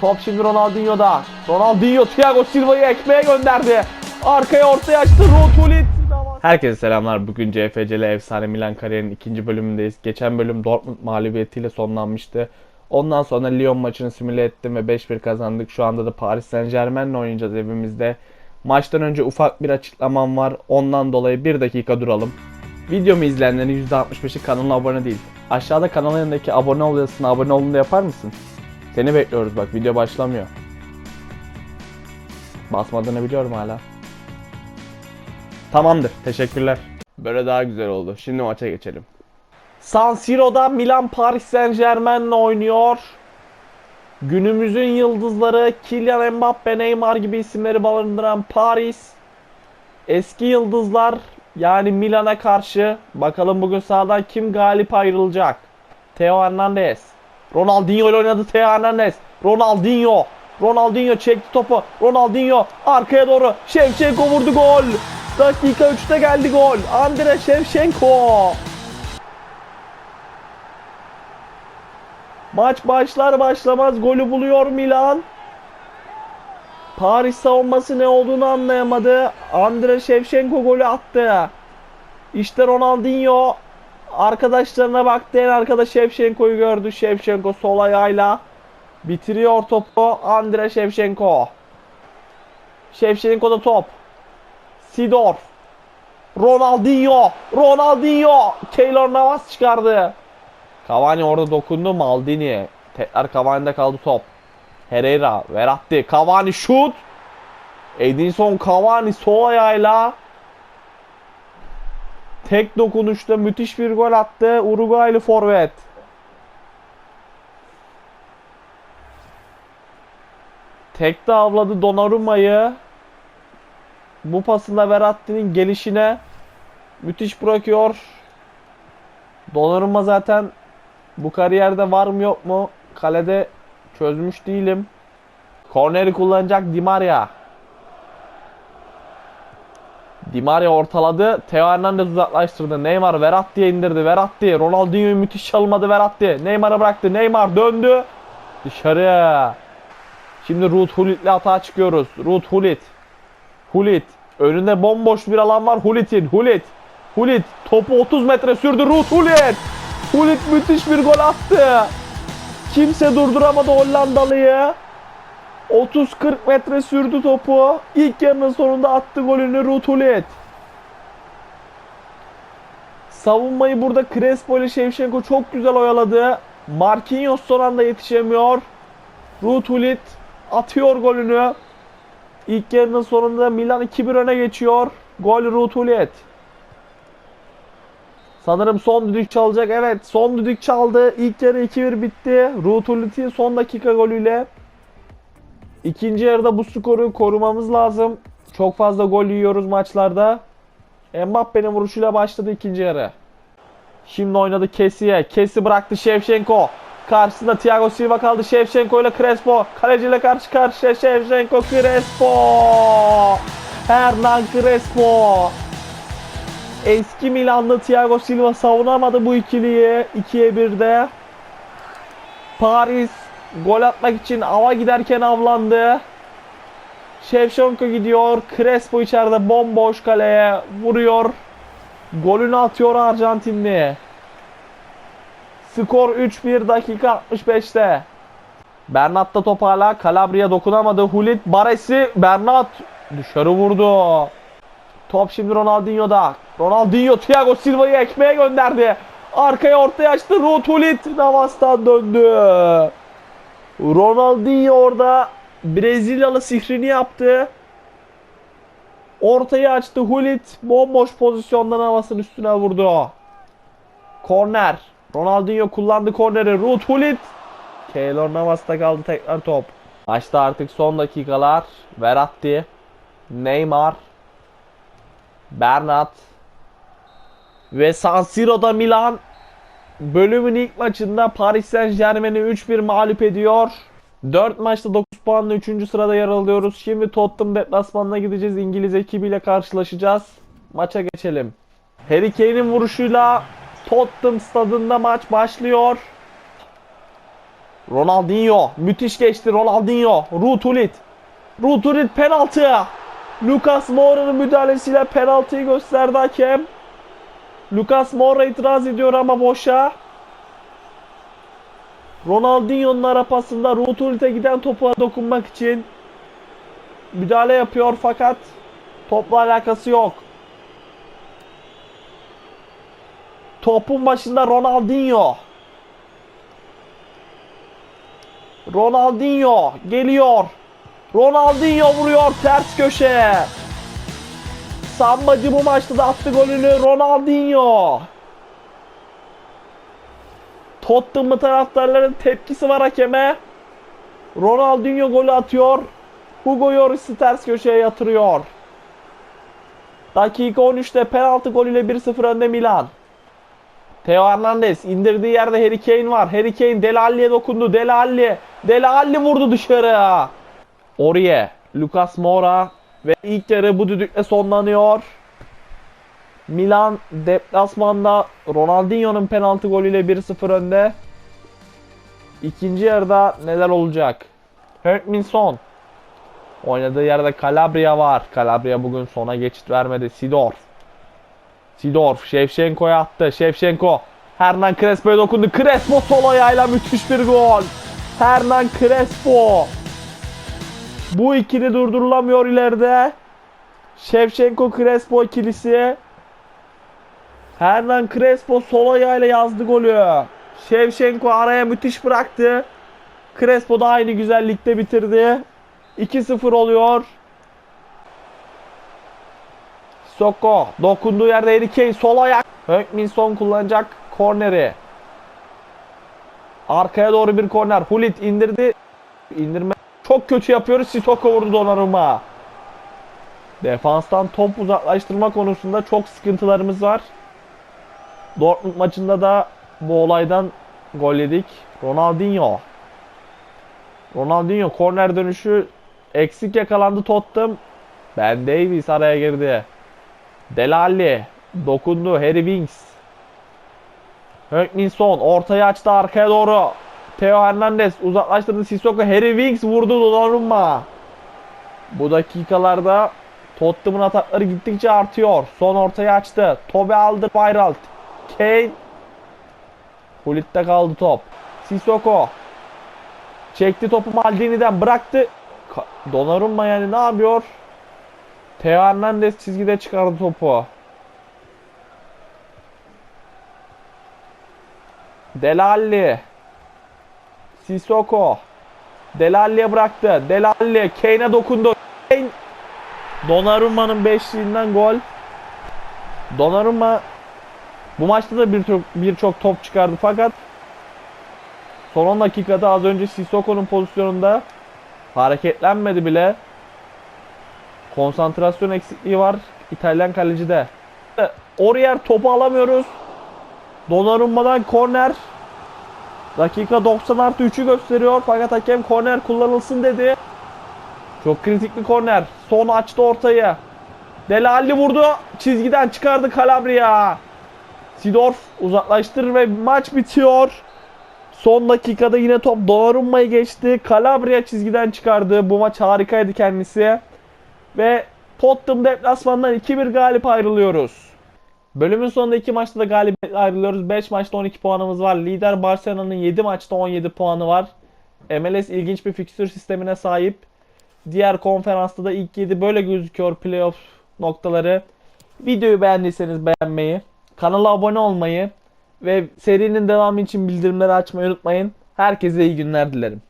Top şimdi Ronaldinho'da. Ronaldinho Thiago Silva'yı ekmeğe gönderdi. Arkaya ortaya açtı. Rotulit. Herkese selamlar. Bugün CFC'li Efsane Milan kariyerinin ikinci bölümündeyiz. Geçen bölüm Dortmund mağlubiyetiyle sonlanmıştı. Ondan sonra Lyon maçını simüle ettim ve 5-1 kazandık. Şu anda da Paris Saint Germain'le oynayacağız evimizde. Maçtan önce ufak bir açıklamam var. Ondan dolayı bir dakika duralım. Videomu izleyenlerin %65'i kanala abone değil. Aşağıda kanalın yanındaki abone ol yazısına abone olun da yapar mısın? Seni bekliyoruz bak video başlamıyor. Basmadığını biliyorum hala. Tamamdır. Teşekkürler. Böyle daha güzel oldu. Şimdi maça geçelim. San Siro'da Milan Paris Saint Germain'le oynuyor. Günümüzün yıldızları Kylian Mbappe, Neymar gibi isimleri barındıran Paris. Eski yıldızlar yani Milan'a karşı bakalım bugün sahadan kim galip ayrılacak? Theo Hernandez. Ronaldinho ile oynadı Theo Hernandez. Ronaldinho. Ronaldinho çekti topu. Ronaldinho arkaya doğru. Şevçenko vurdu gol. Dakika 3'te geldi gol. Andre Şevçenko. Maç başlar başlamaz golü buluyor Milan. Paris savunması ne olduğunu anlayamadı. Andre Şevçenko golü attı. İşte Ronaldinho arkadaşlarına baktı. En arkada Şevçenko'yu gördü. Şevçenko sol ayağıyla bitiriyor topu. Andre Şevçenko. Şevçenko'da top. Sidor. Ronaldinho. Ronaldinho. Keylor Navas çıkardı. Cavani orada dokundu. Maldini. Tekrar Cavani'de kaldı top. Herrera. Verratti. Cavani şut. Edinson Cavani sol ayağıyla tek dokunuşta müthiş bir gol attı. Uruguaylı forvet. Tekte avladı Donnarumma'yı. Bu pasında Verratti'nin gelişine müthiş bırakıyor. Donnarumma zaten bu kariyerde var mı yok mu? Kalede çözmüş değilim. Korneri kullanacak Di Maria. Di Maria ortaladı. Theo Hernandez uzaklaştırdı. Neymar Verratti'ye indirdi. Verratti. Ronaldinho'yu müthiş çalmadı Verratti. Neymar'a bıraktı. Neymar döndü. Dışarı. Şimdi Ruth Hullit'le atağa çıkıyoruz. Ruth Hullit. Hullit. Önünde bomboş bir alan var Hullit'in. Hullit. Hullit topu 30 metre sürdü. Ruth Hullit. Hullit müthiş bir gol attı. Kimse durduramadı Hollandalı'yı. 30-40 metre sürdü topu. İlk yarının sonunda attı golünü Ruth Hullit. Savunmayı burada Crespo ile Shevchenko çok güzel oyaladı. Marquinhos son anda yetişemiyor. Ruth Hullit atıyor golünü. İlk yarının sonunda Milan 2-1 öne geçiyor. Gol Ruth Hullit. Sanırım son düdük çalacak. Evet son düdük çaldı. İlk yarı 2-1 bitti. Ruth Hullit'in son dakika golüyle. İkinci yarıda bu skoru korumamız lazım. Çok fazla gol yiyoruz maçlarda. Mbappe'nin vuruşuyla başladı ikinci yarı. Şimdi oynadı Kessi'ye. Kessi bıraktı Shevchenko. Karşısında Thiago Silva kaldı. Shevchenko ile Crespo. Kaleciyle karşı karşıya Shevchenko Crespo. Hernan Crespo. Eski Milanlı Thiago Silva savunamadı bu ikiliyi. 2'ye 1'de. Paris gol atmak için ava giderken avlandı. Shevchenko gidiyor. Crespo içeride bomboş kaleye vuruyor. Golünü atıyor Arjantinli. Skor 3-1 dakika 65'te. Bernat da top hala. Calabria dokunamadı. Hulit Baresi. Bernat dışarı vurdu. Top şimdi Ronaldinho'da. Ronaldinho Thiago Silva'yı ekmeğe gönderdi. Arkaya ortaya açtı. Ruth Hulit Navas'tan döndü. Ronaldinho orada Brezilyalı sihrini yaptı. Ortayı açtı Hulit. Bomboş pozisyondan havasının üstüne vurdu. Korner. Ronaldinho kullandı korneri. Ruth Hulit. Keylor Navas'ta kaldı tekrar top. Maçta artık son dakikalar. Verratti. Neymar. Bernat. Ve San Siro'da Milan bölümün ilk maçında Paris Saint Germain'i 3-1 mağlup ediyor. 4 maçta 9 puanla 3. sırada yer alıyoruz. Şimdi Tottenham deplasmanına gideceğiz. İngiliz ekibiyle karşılaşacağız. Maça geçelim. Harry Kane'in vuruşuyla Tottenham stadında maç başlıyor. Ronaldinho. Müthiş geçti Ronaldinho. Rutulit. Rutulit penaltı. Lucas Moura'nın müdahalesiyle penaltıyı gösterdi hakem. Lucas Moura itiraz ediyor ama boşa. Ronaldinho'nun ara pasında Rutulit'e giden topa dokunmak için müdahale yapıyor fakat topla alakası yok. Topun başında Ronaldinho. Ronaldinho geliyor. Ronaldinho vuruyor ters köşeye. Sambacı bu maçta da attı golünü Ronaldinho. Tottenham taraftarların tepkisi var hakeme. Ronaldinho golü atıyor. Hugo Lloris'i ters köşeye yatırıyor. Dakika 13'te penaltı golüyle 1-0 önde Milan. Theo Hernandez indirdiği yerde Harry Kane var. Harry Kane Dele Alli'ye dokundu. Dele Alli. Dele Alli vurdu dışarı. Oriye, Lucas Moura ve ilk yarı bu düdükle sonlanıyor. Milan deplasmanda Ronaldinho'nun penaltı golüyle 1-0 önde. İkinci yarıda neler olacak? Hörtminson. Oynadığı yerde Calabria var. Calabria bugün sona geçit vermedi. Sidorf. Sidorf Şevşenko'ya attı. Şevşenko. Hernan Crespo'ya dokundu. Crespo sol ayağıyla müthiş bir gol. Hernan Crespo. Bu ikili durdurulamıyor ileride. Şevşenko Crespo ikilisi. Hernan Crespo sol ayağıyla yazdı golü. Şevşenko araya müthiş bıraktı. Crespo da aynı güzellikte bitirdi. 2-0 oluyor. Soko dokunduğu yerde Harry Kane sol ayak. Hökminson kullanacak korneri. Arkaya doğru bir korner. Hulit indirdi. İndirme çok kötü yapıyoruz. Sissoko vurdu Donnarumma. Defanstan top uzaklaştırma konusunda çok sıkıntılarımız var. Dortmund maçında da bu olaydan gol yedik. Ronaldinho. Ronaldinho korner dönüşü eksik yakalandı Tottenham. Ben Davies araya girdi. Delali dokundu. Harry Winks. Hökminson ortaya açtı arkaya doğru. Theo Hernandez uzaklaştırdı Sissoko. Harry Winks vurdu Donnarumma. Bu dakikalarda Tottenham'ın atakları gittikçe artıyor. Son ortaya açtı. Tobe aldı Bayralt. Kane. Hullit'te kaldı top. Sissoko. Çekti topu Maldini'den bıraktı. Donnarumma yani ne yapıyor? Theo Hernandez çizgide çıkardı topu. Delalli. Sissoko. Delalli'ye bıraktı. Delalli Kane'e dokundu. Kane Donnarumma'nın beşliğinden gol. Donnarumma bu maçta da birçok birçok top çıkardı fakat son 10 dakikada az önce Sissoko'nun pozisyonunda hareketlenmedi bile. Konsantrasyon eksikliği var İtalyan kalecide. Oriyer topu alamıyoruz. Donnarumma'dan korner. Dakika 90 artı 3'ü gösteriyor fakat hakem korner kullanılsın dedi. Çok kritik bir korner. Son açtı ortayı. Delali vurdu. Çizgiden çıkardı Calabria. Sidorf uzaklaştırır ve maç bitiyor. Son dakikada yine top Donnarumma'yı geçti. Calabria çizgiden çıkardı. Bu maç harikaydı kendisi. Ve Tottenham deplasmandan 2-1 galip ayrılıyoruz. Bölümün sonunda 2 maçta da galip ayrılıyoruz. 5 maçta 12 puanımız var. Lider Barcelona'nın 7 maçta 17 puanı var. MLS ilginç bir fikstür sistemine sahip. Diğer konferansta da ilk 7 böyle gözüküyor playoff noktaları. Videoyu beğendiyseniz beğenmeyi, kanala abone olmayı ve serinin devamı için bildirimleri açmayı unutmayın. Herkese iyi günler dilerim.